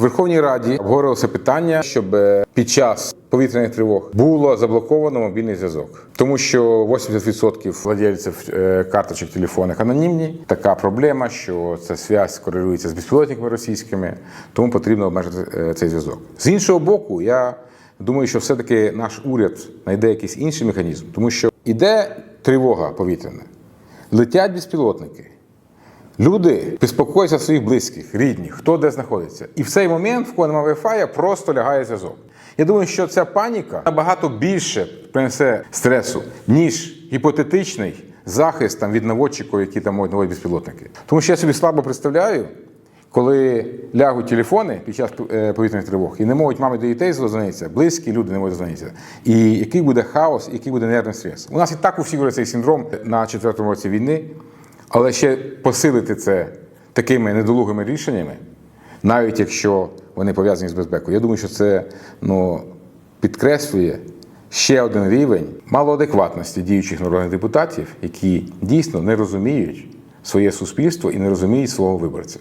Верховній Раді обговорювалося питання, щоб е, під час повітряних тривог було заблоковано мобільний зв'язок, тому що 80% владельців е, карточок телефонних анонімні. Така проблема, що ця зв'язь корелюється з безпілотниками російськими, тому потрібно обмежити е, цей зв'язок. З іншого боку, я думаю, що все-таки наш уряд знайде якийсь інший механізм, тому що іде тривога повітряна, летять безпілотники. Люди безпокояться своїх близьких, рідних, хто де знаходиться. І в цей момент, в кого немає Wi-Fi, просто лягає зв'язок. Я думаю, що ця паніка набагато більше принесе стресу, ніж гіпотетичний захист там, від наводчиків, які там можуть наводити безпілотники. Тому що я собі слабо представляю, коли лягуть телефони під час е, повітряних тривог і не можуть мами до дітей дозвонитися, близькі люди не можуть дозвонитися. І який буде хаос, який буде нервний стрес. У нас і так у всіх цей синдром на четвертому році війни, але ще посилити це такими недолугими рішеннями, навіть якщо вони пов'язані з безпекою. Я думаю, що це ну, підкреслює ще один рівень малоадекватності діючих народних депутатів, які дійсно не розуміють своє суспільство і не розуміють свого виборця.